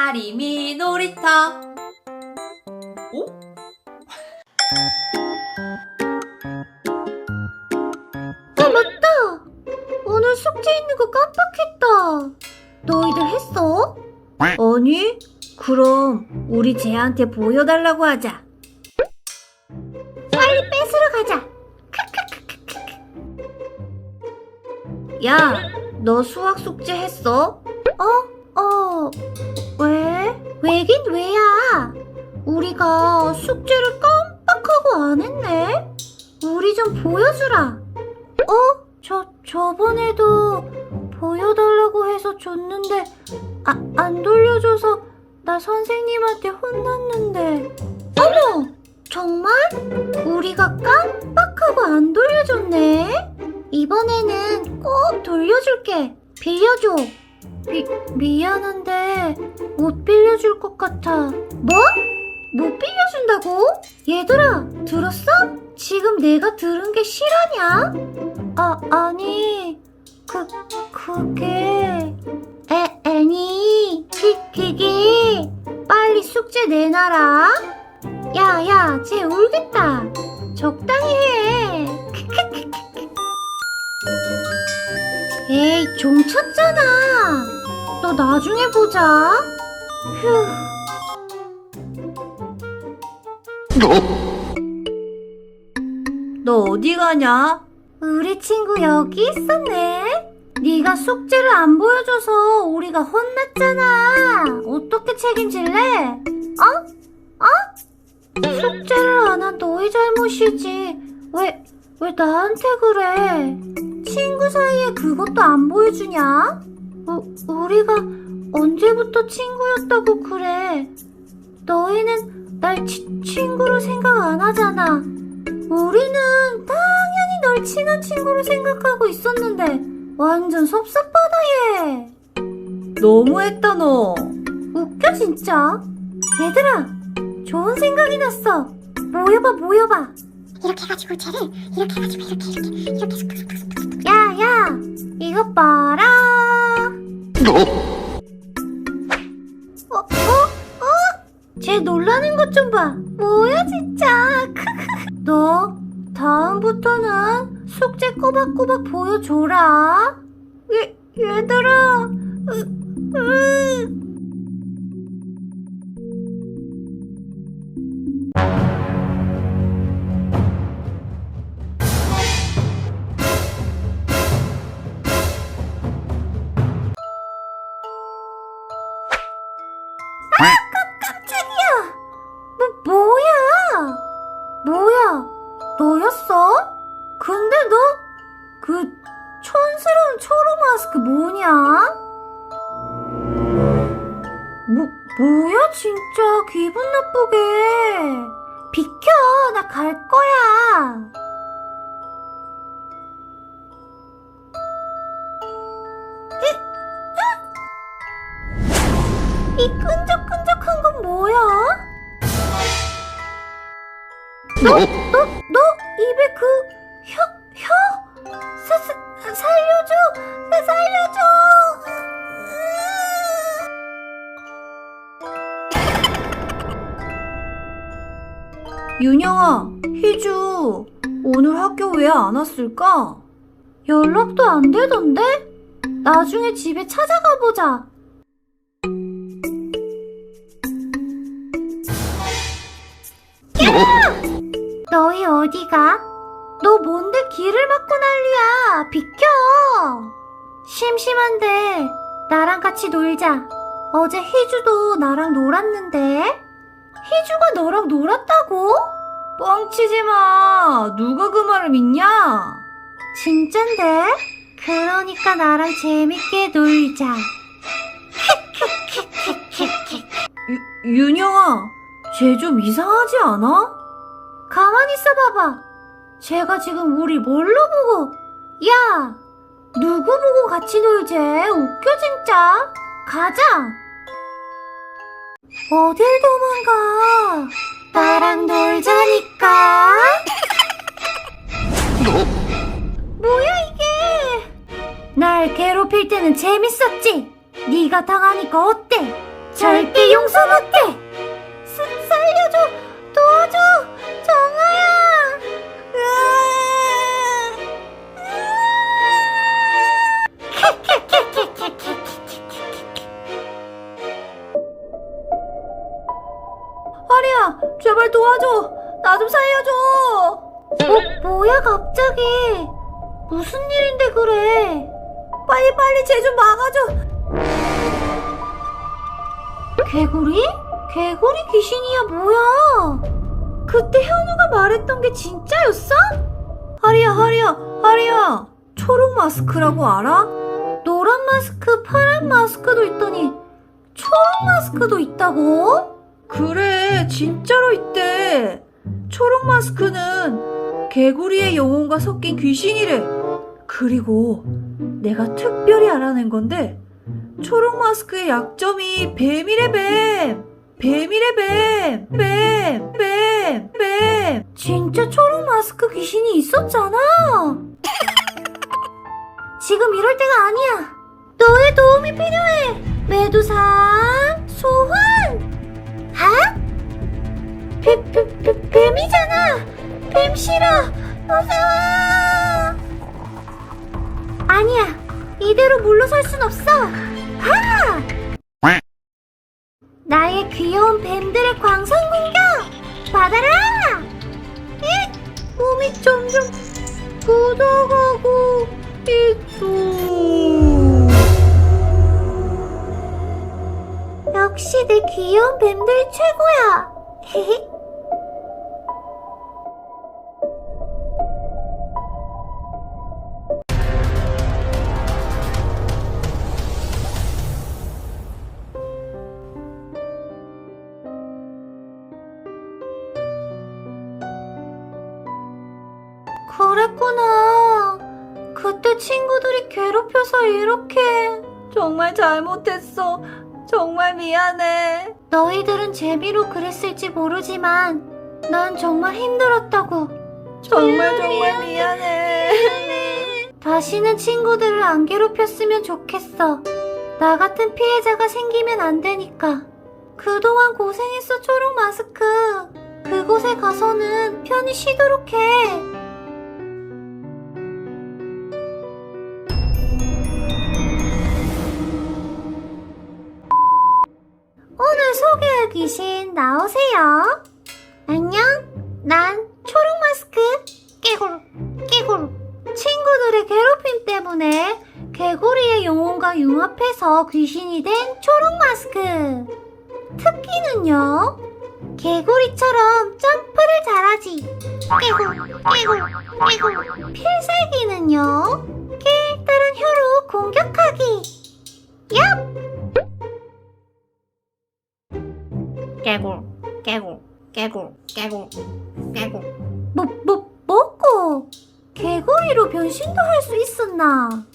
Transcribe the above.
아리미 놀이터. 오? 아 맞다! 오늘 숙제 있는 거 깜빡했다. 너희들 했어? 아니, 그럼 우리 쟤한테 보여달라고 하자. 빨리 뺏으러 가자. 야, 너 수학 숙제 했어? 어? 어, 왜? 왜긴 왜야? 우리가 숙제를 깜빡하고 안 했네? 우리 좀 보여주라. 어? 저, 저번에도 보여달라고 해서 줬는데, 아, 안 돌려줘서 나 선생님한테 혼났는데. 어머! 정말? 우리가 깜빡하고 안 돌려줬네? 이번에는 꼭 돌려줄게. 빌려줘. 미, 미안한데, 못 빌려줄 것 같아. 뭐? 못 빌려준다고? 얘들아, 들었어? 지금 내가 들은 게 실화냐? 아, 아니, 그, 그게, 에, 아니, 그, 그게, 빨리 숙제 내놔라. 야, 야, 쟤 울겠다. 적당히 종 쳤잖아. 너 나중에 보자. 휴. 너 어디 가냐? 우리 친구 여기 있었네. 네가 숙제를 안 보여줘서 우리가 혼났잖아. 어떻게 책임질래? 어? 어? 숙제를 안 한 너희 잘못이지. 왜, 왜 나한테 그래? 친구 사이에 그것도 안 보여주냐? 우, 우리가 언제부터 친구였다고 그래? 너희는 날 치, 친구로 생각 안 하잖아. 우리는 당연히 널 친한 친구로 생각하고 있었는데 완전 섭섭하다 얘. 너무했다 너. 웃겨 진짜. 얘들아, 좋은 생각이 났어. 모여봐 모여봐. 이렇게 해가지고 쟤를 이렇게 해가지고 이렇게 이렇게 이렇게 야야, 이것 봐라. 어, 어, 어? 쟤 놀라는 것 좀 봐. 뭐야, 진짜. 너, 다음부터는 숙제 꼬박꼬박 보여줘라. 얘, 얘들아. 으, 으. 뭐, 뭐야, 진짜. 기분 나쁘게. 비켜, 나 갈 거야. 이 끈적끈적한 건 뭐야? 너, 너, 너 입에 그 혀, 혀? 사, 사, 살려줘, 나 살려줘. 윤영아, 희주, 오늘 학교 왜 안 왔을까? 연락도 안 되던데? 나중에 집에 찾아가 보자. 너희 어디가? 너 뭔데 길을 막고 난리야? 비켜! 심심한데 나랑 같이 놀자. 어제 희주도 나랑 놀았는데? 희주가 너랑 놀았다고? 뻥치지 마. 누가 그 말을 믿냐? 진짠데? 그러니까 나랑 재밌게 놀자. 유, 윤영아, 쟤 좀 이상하지 않아? 가만히 있어 봐봐. 쟤가 지금 우리 뭘로 보고? 야, 누구 보고 같이 놀재? 웃겨 진짜. 가자. 어딜 도망가? 나랑 놀자니까. 뭐야 이게? 날 괴롭힐 때는 재밌었지. 네가 당하니까 어때? 절대 제발 무슨 일인데 그래? 빨리 빨리 쟤 좀 막아줘. 개구리? 개구리 귀신이야 뭐야? 그때 현우가 말했던 게 진짜였어? 하리야 하리야 하리야 초록 마스크라고 알아? 노란 마스크 파란 마스크도 있더니 초록 마스크도 있다고? 그래 진짜로 있대 초록 마스크는 개구리의 영혼과 섞인 귀신이래 그리고 내가 특별히 알아낸 건데 초록 마스크의 약점이 뱀이래 뱀 뱀이래 뱀 뱀, 뱀, 뱀. 진짜 초록 마스크 귀신이 있었잖아. 지금 이럴 때가 아니야. 너의 도움이 필요해. 메두사 소환. 하? 뱀, 뱀, 뱀, 뱀이잖아. 뱀 싫어. 무서워. 아니야. 이대로 물러설 순 없어. 하! 나의 귀여운 뱀들의 광선 공격! 받아라! 이 몸이 점점 굳어가고 있어. 역시 내 귀여운 뱀들이 최고야. 헤헤. 그랬구나. 그때 친구들이 괴롭혀서 이렇게. 정말 잘못했어. 정말 미안해. 너희들은 재미로 그랬을지 모르지만, 난 정말 힘들었다고. 정말 정말 미안해. 다시는 친구들을 안 괴롭혔으면 좋겠어. 나 같은 피해자가 생기면 안 되니까. 그동안 고생했어, 초록 마스크. 그곳에 가서는 편히 쉬도록 해. 나오세요. 안녕. 난 초록 마스크 깨굴 깨굴. 친구들의 괴롭힘 때문에 개구리의 영혼과 융합해서 귀신이 된 초록 마스크. 특기는요. 개구리처럼 점프를 잘하지. 깨굴 깨굴 깨굴. 필살기는요. 깨달은 혀로 공격하기. 얍! 깨굴, 깨굴, 깨굴, 깨굴, 깨굴. 뭐, 뭐, 뭐고? 개구리로 변신도 할 수 있었나?